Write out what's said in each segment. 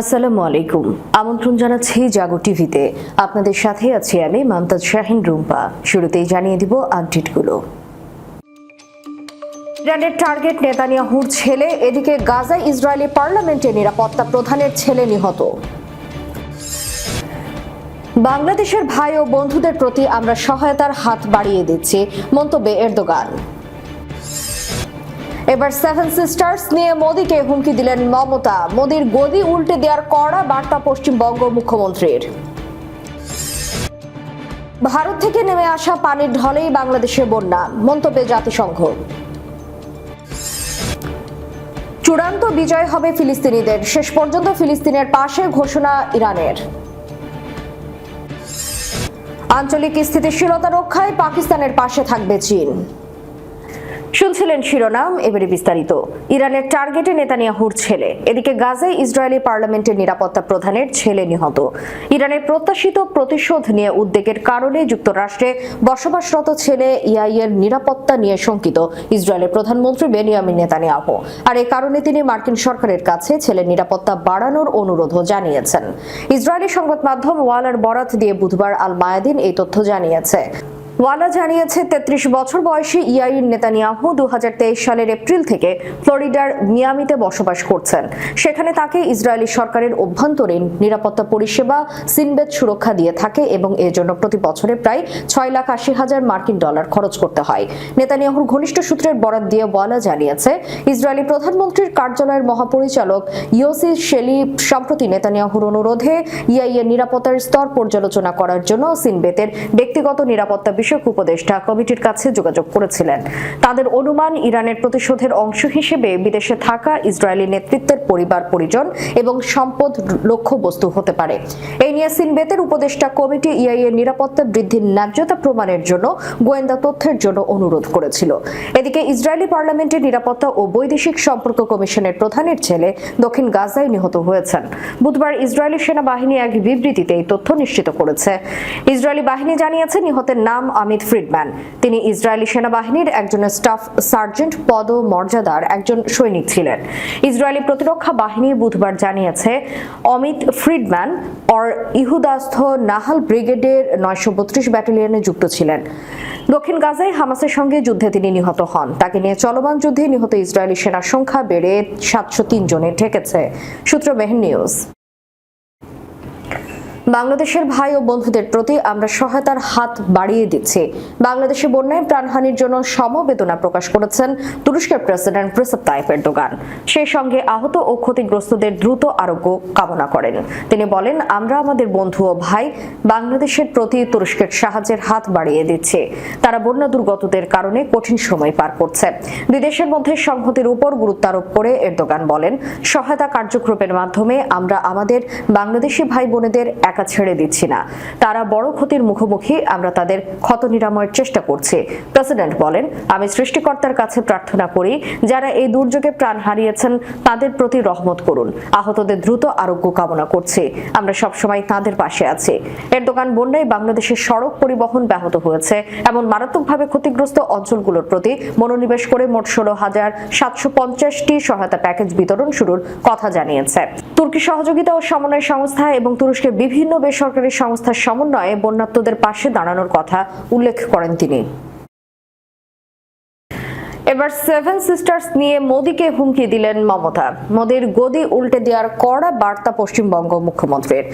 আসসালামু আলাইকুম। আমন্ত্রণ জানাচ্ছি জাগো টিভিতে। আপনাদের সাথে আছি আমি মমতাজ শাহিন রুম্পা। শুরুতেই জানিয়ে দিব আপডেটগুলো। ইরানের টার্গেট নেতানিয়াহুর ছেলে, এদিকে গাজা ইসরায়েলি পার্লামেন্টে নিরাপত্তা প্রধানের ছেলে নিহত। বাংলাদেশের ভাই ও বন্ধুদের প্রতি আমরা সহায়তার হাত বাড়িয়ে দিচ্ছি মন্তব্যে এরদোগান। এবার সেভেন সিস্টার্স নিয়ে মোদীকে হুমকি দিলেন মমতা। মোদীর গদি উল্টে দেওয়ার কড়া বার্তা পশ্চিমবঙ্গ মুখ্যমন্ত্রীর। ভারত থেকে নেমে আসা পানির ঢলেই বাংলাদেশে বন্যা, মন্তব্যে জাতিসংঘ। চূড়ান্ত বিজয় হবে ফিলিস্তিনিদের। শেষ পর্যন্ত ফিলিস্তিনের পাশে ঘোষণা ইরানের। আঞ্চলিক স্থিতিশীলতা রক্ষায় পাকিস্তানের পাশে থাকবে চীন। শুনছিলেন শিরোনাম, এবারে বিস্তারিত। ইরানের টার্গেটে নেতানিয়াহুর ছেলে। এদিকে গাজায় ইসরায়েলি পার্লামেন্টের নিরাপত্তা প্রধানের ছেলে নিহত। ইরানের প্রত্যাশিত প্রতিশোধ নিয়ে উদ্বেগের কারণে যুক্তরাষ্ট্রে বসবাসরত ছেলে ইয়াইয়ের নিরাপত্তা নিয়ে শঙ্কিত ইসরায়েলের প্রধানমন্ত্রী বেনিয়ামিন নেতানিয়াহু। আর এই কারণে তিনি মার্কিন সরকারের কাছে ছেলের নিরাপত্তা বাড়ানোর অনুরোধও জানিয়েছেন। ইসরায়েলি সংবাদ মাধ্যম ওয়ালার বরাত দিয়ে বুধবার আল মায়াদিন এই তথ্য জানিয়েছে। ওয়ালা জানিয়েছে, তেত্রিশ বছর বয়সী ইয়াইর নেতানিয়াহু দুই হাজার তেইশ সালের এপ্রিল থেকে ফ্লোরিডার মিয়ামিতে বসবাস করছেন। সেখানে তাকে ইসরায়েলি সরকারের অভ্যন্তরীণ নিরাপত্তা পরিষেবা সিনবেদ সুরক্ষা দিয়ে থাকে এবং এর জন্য প্রতি বছরে প্রায় ছয় লাখ আশি হাজার মার্কিন ডলার খরচ করতে হয়। নেতানিয়াহুর ঘনিষ্ঠ সূত্রের বরাত দিয়ে ওয়ালা জানিয়েছে, ইসরায়েলি প্রধানমন্ত্রীর কার্যালয়ের মহাপরিচালক ইয়োসি শেলি সম্প্রতি নেতানিয়াহুর অনুরোধে ইআইয়ের নিরাপত্তার স্তর পর্যালোচনা করার জন্য সিনবেতের ব্যক্তিগত নিরাপত্তা বিষয়ক উপদেষ্টা কমিটির কাছে যোগাযোগ করেছিলেন। তাদের অনুমান ইরানের প্রতিশোধের অংশ হিসেবে বিদেশে থাকা ইসরায়েলি নেতৃত্বের পরিবার, পরিজন এবং সম্পদ লক্ষ্যবস্তু হতে পারে। এই নিয়ে সিনবেতের উপদেষ্টা কমিটি ইআই এর নিরাপত্তা বৃদ্ধির ন্যায্যতা প্রমাণের জন্য গোয়েন্দা তথ্যের জন্য অনুরোধ করেছিল। এদিকে ইসরায়েলি পার্লামেন্টের নিরাপত্তা ও বৈদেশিক সম্পর্ক কমিশনের প্রধানের ছেলে দক্ষিণ গাজায় নিহত হয়েছেন। বুধবার ইসরায়েলি সেনাবাহিনী এক বিবৃতিতে এই তথ্য নিশ্চিত করেছে। ইসরায়েলি বাহিনী জানিয়েছে, নিহতের নাম অমিত ফ্রিডম্যান। তিনি ইসরায়েলি সেনাবাহিনীর একজন স্টাফ সার্জেন্ট পদ মর্যাদার একজন সৈনিক ছিলেন। ইসরায়েলি প্রতিরক্ষা বাহিনী বুধবার জানিয়েছে, অমিত ফ্রিডম্যান অর ইহুদাস্থ নাহাল ব্রিগেডের নয়শো বত্রিশ ব্যাটালিয়নে যুক্ত ছিলেন। দক্ষিণ গাজায় হামাসের সঙ্গে যুদ্ধে তিনি নিহত হন। তাকে নিয়ে চলমান যুদ্ধে নিহত ইসরায়েলি সেনার সংখ্যা বেড়ে সাতশো তিন জনে ঠেকেছে। সূত্র মেহের নিউজ। বাংলাদেশের ভাই ও বন্ধুদের প্রতি আমরা সহায়তার হাত বাড়িয়ে দিচ্ছি। বাংলাদেশে বন্যায় প্রাণহানির জন্য সমবেদনা প্রকাশ করেছেন তুরস্কের প্রেসিডেন্ট রিসেপ তাইপ এরদোগান। সেই সঙ্গে আহত ও ক্ষতিগ্রস্তদের দ্রুত আরোগ্য কামনা করেন। তিনি বলেন, আমরা আমাদের বন্ধু ও ভাই বাংলাদেশের প্রতি তুরস্কের সাহায্যের হাত বাড়িয়ে দিচ্ছে। তারা বন্যা দুর্গতদের কারণে কঠিন সময় পার করছে। দুই দেশের মধ্যে সংহতির উপর গুরুত্ব আরোপ করে এরদোগান বলেন, সহায়তা কার্যক্রমের মাধ্যমে আমরা আমাদের বাংলাদেশি ভাই বোনেদের একা ছেড়ে দিচ্ছি না। তারা বড় ক্ষতির মুখোমুখি, আমরা তাদের ক্ষত নিরাময়ের চেষ্টা করছি। প্রেসিডেন্ট বলেন, আমি সৃষ্টিকর্তার কাছে প্রার্থনা করি, যারা এই দুর্যোগে প্রাণ হারিয়েছেন, তাদের প্রতি রহমত করুন। আহতদের দ্রুত আরোগ্য কামনা করছি। আমরা সবসময় তাদের পাশে আছি। এর দোকান বন্যায় বাংলাদেশের সড়ক পরিবহন ব্যাহত হয়েছে। এমন মারাত্মকভাবে ক্ষতিগ্রস্ত অঞ্চলগুলোর প্রতি মনোনিবেশ করে মোট ষোলো হাজার সাতশো পঞ্চাশটি সহায়তা প্যাকেজ বিতরণ শুরুর কথা জানিয়েছে। তুর্কি সহযোগিতা ও সমন্বয় সংস্থা এবং তুরস্কের বিভিন্ন বেসরকারি সংস্থার সমন্বয়ে বন্যাত্মদের পাশে দাঁড়ানোর কথা উল্লেখ করেন তিনি। এবার সেভেন সিস্টার্স নিয়ে মোদীকে হুমকি দিলেন মমতা। মোদীর গদি উল্টে দেওয়ার কড়া বার্তা পশ্চিমবঙ্গ মুখ্যমন্ত্রীর।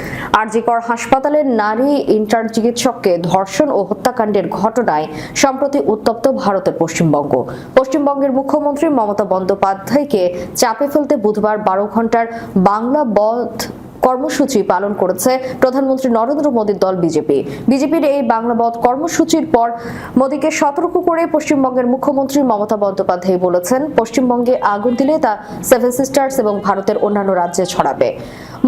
আরজিকর হাসপাতালের নারী ইন্টার্ন চিকিৎসককে ধর্ষণ ও হত্যাকাণ্ডের ঘটনায় সম্প্রতি উত্তপ্ত ভারতের পশ্চিমবঙ্গ। পশ্চিমবঙ্গের মুখ্যমন্ত্রী মমতা বন্দ্যোপাধ্যায়কে চাপে ফেলতে বুধবার বারো ঘণ্টার বাংলা বধ কর্মসূচি পালন করেছে প্রধানমন্ত্রী নরেন্দ্র মোদীর দল বিজেপি। বিজেপির এই বাংলা বধ কর্মসূচির পর মোদীকে সতর্ক করে পশ্চিমবঙ্গের মুখ্যমন্ত্রী মমতা বন্দ্যোপাধ্যায় বলেছেন, পশ্চিমবঙ্গে আগুন দিলে তা সেভেন সিস্টার্স এবং ভারতের অন্যান্য রাজ্যে ছড়াবে।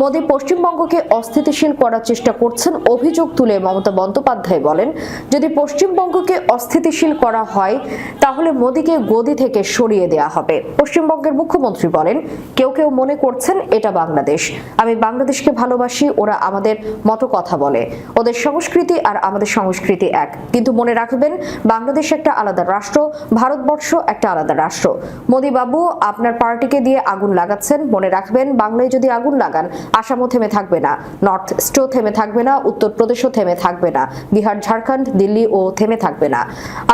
মোদী পশ্চিমবঙ্গকে অস্থিতিশীল করার চেষ্টা করছেন, অভিযোগ তুলে মমতা বন্দ্যোপাধ্যায় বলেন, যদি পশ্চিমবঙ্গকে অস্থিতিশীল করা হয়, তাহলে মোদীকে গদি থেকে সরিয়ে দেওয়া হবে। পশ্চিমবঙ্গের মুখ্যমন্ত্রী বলেন, কেউ কেউ মনে করছেন এটা বাংলাদেশ। আমি বাংলাদেশকে ভালোবাসি, ওরা আমাদের মতো কথা বলে। ওদের সংস্কৃতি আর আমাদের সংস্কৃতি এক। কিন্তু মনে রাখবেন, বাংলাদেশ একটা আলাদা রাষ্ট্র, ভারতবর্ষ একটা আলাদা রাষ্ট্র। মোদী বাবু আপনার পার্টিকে দিয়ে আগুন লাগাচ্ছেন, মনে রাখবেন, বাংলায় যদি আগুন লাগান আসামও থেমে থাকবে না, নর্থ ইস্টও থেমে থাকবে না, উত্তরপ্রদেশও থেমে থাকবে না, বিহার, ঝাড়খণ্ড, দিল্লি ও থেমে থাকবে না।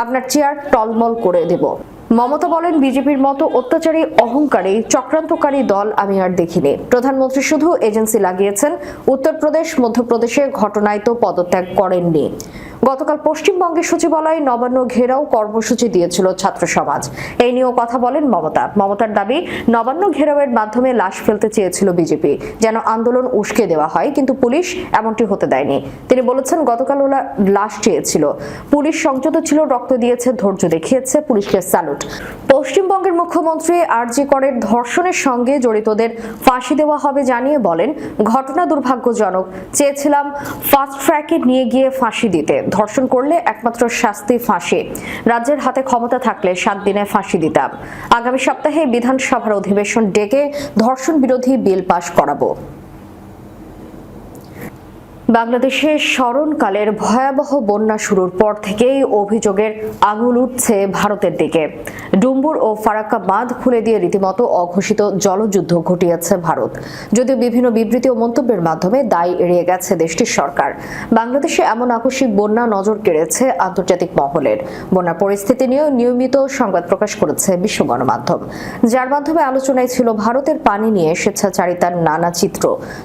আপনার চেয়ার টলমল করে দেব। মমতা বলেন, বিজেপির মতো অত্যাচারী, অহংকারী, চক্রান্তকারী দল আমি আর দেখিনি। প্রধানমন্ত্রী শুধু এজেন্সি লাগিয়েছেন, উত্তরপ্রদেশ, মধ্যপ্রদেশে ঘটনায় তো পদত্যাগ করেননি। গতকাল পশ্চিমবঙ্গের সচিবালয়ে নবান্ন ঘেরাও কর্মসূচি দিয়েছিল ছাত্র সমাজ। এই নিয়েও কথা বলেন মমতা। মমতার দাবি, নবান্ন ঘেরাওয়ের মাধ্যমে লাশ ফেলতে চেয়েছিল বিজেপি, যেন আন্দোলন উস্কে দেওয়া হয়, কিন্তু পুলিশ এমনটি হতে দেয়নি। তিনি বলেছেন, গতকাল ওরা লাশ চেয়েছিল। পুলিশ সংযত ছিল, রক্ত দিয়েছে, ধৈর্য দেখিয়েছে, পুলিশকে স্যালুট। পশ্চিমবঙ্গের মুখ্যমন্ত্রী আরজি করের ধর্ষণের সঙ্গে জড়িতদের ফাঁসি দেওয়া হবে জানিয়ে বলেন, ঘটনা দুর্ভাগ্যজনক। চেয়েছিলাম ফাস্ট ট্র্যাকে নিয়ে গিয়ে ফাঁসি দিতে। ধর্ষণ করলে একমাত্র শাস্তি ফাঁসি। রাজ্যের হাতে ক্ষমতা থাকলে সাত দিনে ফাঁসি দিতাম। আগামী সপ্তাহে বিধানসভার অধিবেশন ডেকে ধর্ষণ বিরোধী বিল পাশ করাবো। বাংলাদেশে স্মরণকালের ভয়াবহ বন্যা শুরুর পর থেকেই অভিযোগের আঙুল উঠছে ভারতের দিকে। ডুম্বুর ও ফারাক্কা বাঁধ খুলে দিয়ে রীতিমতো অঘোষিত জলযুদ্ধ ঘটিয়েছে ভারত। যদিও বিভিন্ন বিবৃতি ও মন্তব্যের মাধ্যমে দায় এড়িয়ে গেছে দেশটির সরকার। বাংলাদেশে এমন আকস্মিক বন্যা নজর কেড়েছে আন্তর্জাতিক মহলের। বন্যা পরিস্থিতি নিয়েও নিয়মিত সংবাদ প্রকাশ করেছে বিশ্ব গণমাধ্যম। যার মাধ্যমে আলোচনায় ছিল ভারতের পানি নিয়ে স্বেচ্ছাচারিতার নানা চিত্র।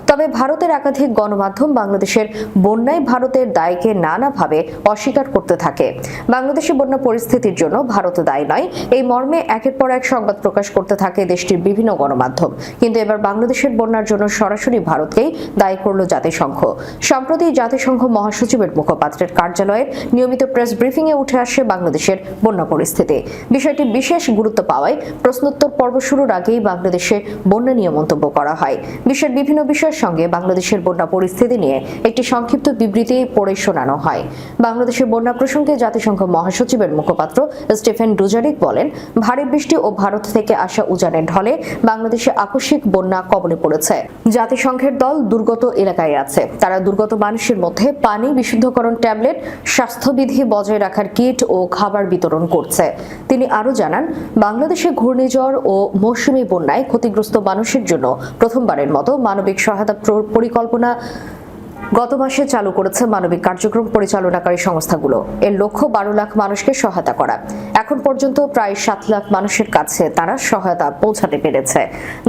তবে ভারতের একাধিক গণমাধ্যম বাংলাদেশের বন্যায় ভারতের দায়কে নানাভাবে অস্বীকার করতে থাকে। বাংলাদেশে বন্যা পরিস্থিতির জন্য ভারত দায়ী নয়। এই মর্মে একের পর এক সংবাদ প্রকাশ করতে থাকে দেশটির বিভিন্ন গণমাধ্যম। কিন্তু এবার বাংলাদেশের বন্যার জন্য সরাসরি ভারতকেই দায়ী করল জাতিসংঘ। সম্প্রতি জাতিসংঘ মহাসচিবের মুখপাত্রের কার্যালয়ের নিয়মিত প্রেস ব্রিফিং এ উঠে আসে বাংলাদেশের বন্যা পরিস্থিতি। বিষয়টি বিশেষ গুরুত্ব পাওয়ায় প্রশ্নোত্তর পর্ব শুরুর আগেই বাংলাদেশে বন্যা নিয়ে মন্তব্য করা হয়। বিশ্বের বিভিন্ন বিষয়ের সঙ্গে বাংলাদেশের বন্যা পরিস্থিতি নিয়ে একটি সংক্ষিপ্ত বিবৃতি পড়ে শোনানো হয়। বাংলাদেশের বন্যা প্রসঙ্গে জাতিসংঘ মহাসচিবের মুখপাত্র স্টিফেন ডুজারিক বলেন, ভারী বৃষ্টি ও ভারত থেকে আসা উজানের ঢলে বাংলাদেশে আকস্মিক বন্যা কবলে পড়েছে। জাতিসংঘের দল দুর্গত এলাকায় আছে। তারা দুর্গত মানুষের মধ্যে পানি বিশুদ্ধকরণ ট্যাবলেট, স্বাস্থ্যবিধি বজায় রাখার কিট ও খাবার বিতরণ করছে। তিনি আরও জানান, বাংলাদেশে ঘূর্ণিঝড় ও মৌসুমী বন্যায় ক্ষতিগ্রস্ত মানুষের জন্য প্রথমবারের মতো মানবিক সহায়তা পরিকল্পনা গত মাসে চালু করেছে মানবিক কার্যক্রম পরিচালনাকারী সংস্থাগুলো। এর লক্ষ্য বারো লাখ মানুষকে সহায়তা করা। এখন পর্যন্ত প্রায় সাত লাখ মানুষের কাছে তারা সহায়তা পৌঁছাতে পেরেছে।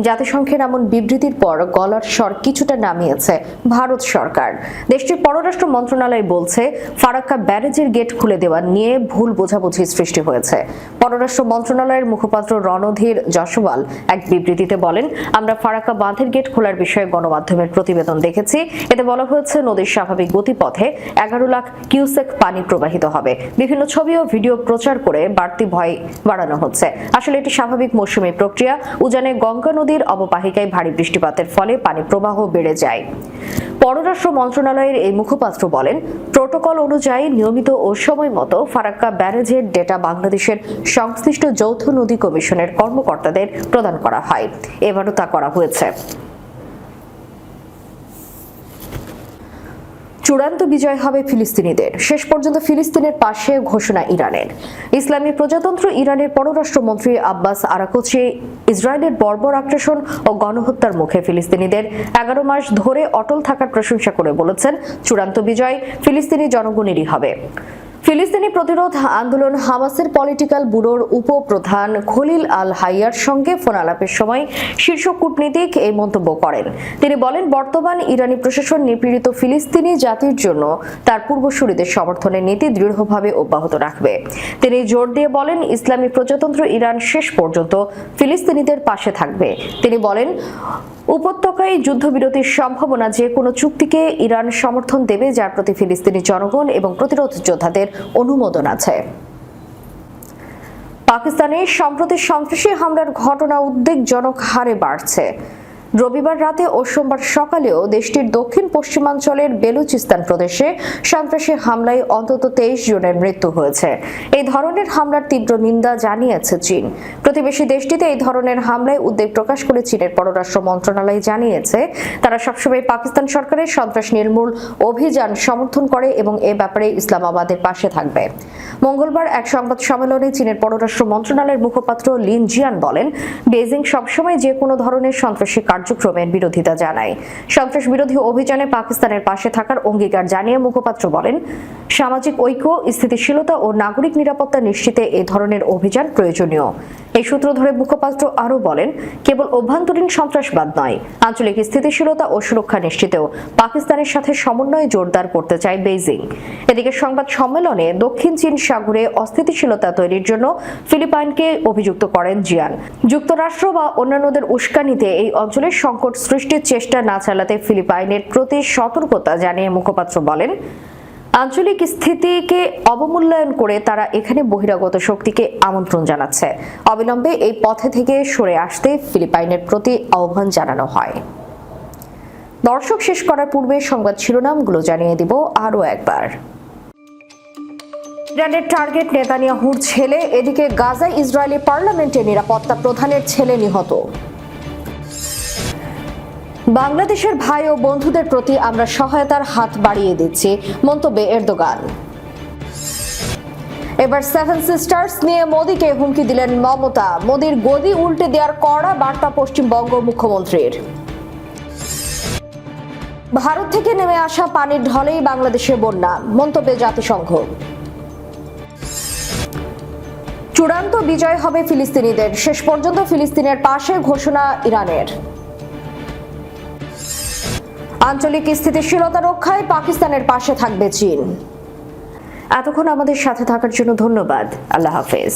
জাতিসংঘের এমন বিবৃতির পর গলার স্বর কিছুটা নামিয়েছে ভারত সরকার। দেশটির পররাষ্ট্র মন্ত্রণালয় বলছে, ফারাক্কা ব্যারেজের গেট খুলে দেওয়া নিয়ে ভুল বোঝাবুঝি সৃষ্টি হয়েছে। পররাষ্ট্র মন্ত্রণালয়ের মুখপাত্র রণধীর যশওয়াল এক বিবৃতিতে বলেন, আমরা ফারাক্কা বাঁধের গেট খোলার বিষয়ে গণমাধ্যমের প্রতিবেদন দেখেছি। এতে বলা হয়েছে নদীর স্বাভাবিক গতিপথে এগারো লাখ কিউসেক পানি প্রবাহিত হবে। বিভিন্ন ছবি ও ভিডিও প্রচার করে বাড়তি ভয় বাড়ানো হচ্ছে। আসলে এটি স্বাভাবিক মৌসুমী প্রক্রিয়া। উজানে গঙ্গা নদীর অববাহিকায় ভারী বৃষ্টিপাতের ফলে পানি প্রবাহ বেড়ে যায়। পররাষ্ট্র মন্ত্রণালয়ের এই মুখপাত্র বলেন, প্রোটোকল অনুযায়ী নিয়মিত ও সময় মতো ফারাক্কা ব্যারেজের ডেটা বাংলাদেশের সংশ্লিষ্ট যৌথ নদী কমিশনের কর্মকর্তাদের প্রদান করা হয়। এবারও তা করা হয়েছে। চূড়ান্ত বিজয় হবে ফিলিস্তিনিদের। শেষ পর্যন্ত ফিলিস্তিনের পাশে ঘোষণা ইরানের। ইসলামী প্রজাতন্ত্র ইরানের পররাষ্ট্রমন্ত্রী আব্বাস আরাকোচি, ইসরায়েলের বর্বর আগ্রাসন ও গণহত্যার মুখে ফিলিস্তিনিদের এগারো মাস ধরে অটল থাকার প্রশংসা করে বলেছেন, চূড়ান্ত বিজয় ফিলিস্তিনি জনগণেরই হবে। ফিলিস্তিনি প্রতিরোধ আন্দোলন হামাসের পলিটিক্যাল ব্যুরোর উপপ্রধান খলিল আল হাইয়ার সঙ্গে ফোন আলাপের সময় শীর্ষ কূটনীতিক এই মন্তব্য করেন। তিনি বলেন, বর্তমান ইরানি প্রশাসন নিপীড়িত ফিলিস্তিনি জাতির জন্য তার পূর্বসূরিদের সমর্থনের নীতি দৃঢ়ভাবে অব্যাহত রাখবে। তিনি জোর দিয়ে বলেন, ইসলামী প্রজাতন্ত্র ইরান শেষ পর্যন্ত ফিলিস্তিনিদের পাশে থাকবে। তিনি বলেন উপত্যকায় যুদ্ধবিরতির সম্ভাবনা যে কোনো চুক্তিকে ইরান সমর্থন দেবে, যার প্রতি ফিলিস্তিনি জনগণ এবং প্রতিরোধ যোদ্ধাদের অনুমোদন আছে। পাকিস্তানে সম্প্রতি সন্ত্রাসী হামলার ঘটনা উদ্বেগজনক হারে বাড়ছে। রবিবার রাতে ও সোমবার সকালেও দেশটির দক্ষিণ পশ্চিমাঞ্চলের বেলুচিস্তান প্রদেশে সন্ত্রাসী হামলায় অন্তত তেইশ জনের মৃত্যু হয়েছে। এই ধরনের হামলার তীব্র নিন্দা জানিয়েছে চীন। প্রতিবেশী দেশটিতে এই ধরনের হামলায় উদ্বেগ প্রকাশ করে চীনের পররাষ্ট্র মন্ত্রণালয় জানিয়েছে। তারা সবসময় পাকিস্তান সরকারের সন্ত্রাস নির্মূল অভিযান সমর্থন করে এবং এ ব্যাপারে ইসলামাবাদের পাশে থাকবে। মঙ্গলবার এক সংবাদ সম্মেলনে চীনের পররাষ্ট্র মন্ত্রণালয়ের মুখপাত্র লিন জিয়ান বলেন বেজিং সবসময় যে কোনো ধরনের সন্ত্রাসী কার্যক্রমের বিরোধিতা জানায়। সন্ত্রাস বিরোধী অভিযানে পাকিস্তানের পাশে থাকার অঙ্গীকার জানিয়ে মুখপাত্র বলেন, সামাজিক ঐক্য, স্থিতিশীলতা ও নাগরিক নিরাপত্তা নিশ্চিতে এ ধরনের অভিযান প্রয়োজনীয়। এই সূত্র ধরে মুখপাত্র আরও বলেন, কেবল অভ্যন্তরীণ সন্ত্রাসবাদ নয়, আঞ্চলিক স্থিতিশীলতা ও সুরক্ষা নিশ্চিতেও পাকিস্তানের সাথে সমন্বয় জোরদার করতে চায় বেইজিং। এদিকে সংবাদ সম্মেলনে দক্ষিণ চীন সাগরে অস্থিতিশীলতা তৈরির জন্য ফিলিপাইনকে অভিযুক্ত করেন জিয়ান। যুক্তরাষ্ট্র বা অন্যান্যদের উস্কানিতে এই অঞ্চলের সংকট সৃষ্টির চেষ্টা না চালাতে ফিলিপাইনের প্রতি সতর্কতা জানিয়ে মুখপাত্র বলেন, আঞ্চলিক স্থিতিকে অবমূল্যায়ন করে তারা এখানে বহিরাগত শক্তিকে আমন্ত্রণ জানাচ্ছে। অবিলম্বে এই পথে থেকে সরে আসতে ফিলিপাইনের প্রতি আহ্বান জানানো হয়। দর্শক, শেষ করার পূর্বে সংবাদ শিরোনামগুলো জানিয়ে দিব আরও একবার। ইরানের টার্গেট নেতানিয়াহুর ছেলে, এদিকে গাজায় ইসরায়েলি পার্লামেন্টে নিরাপত্তা প্রধানের ছেলে নিহত। বাংলাদেশের ভাই ও বন্ধুদের প্রতি আমরা সহায়তার হাত বাড়িয়ে দিচ্ছি, মন্তব্যে এরদোগান। এবার সেভেন সিস্টার্স নিয়ে মোদীকে হুমকি দিলেন মমতা। মোদীর গদি উল্টে দেওয়ার কড়া বার্তা পশ্চিমবঙ্গ মুখ্যমন্ত্রীর। ভারত থেকে নেমে আসা পানির ঢলেই বাংলাদেশে বন্যা, মন্তব্যে জাতিসংঘ। চূড়ান্ত বিজয় হবে ফিলিস্তিনিদের। শেষ পর্যন্ত ফিলিস্তিনের পাশে ঘোষণা ইরানের। আঞ্চলিক স্থিতিশীলতা রক্ষায় পাকিস্তানের পাশে থাকবে চীন। এতক্ষণ আমাদের সাথে থাকার জন্য ধন্যবাদ। আল্লাহ হাফেজ।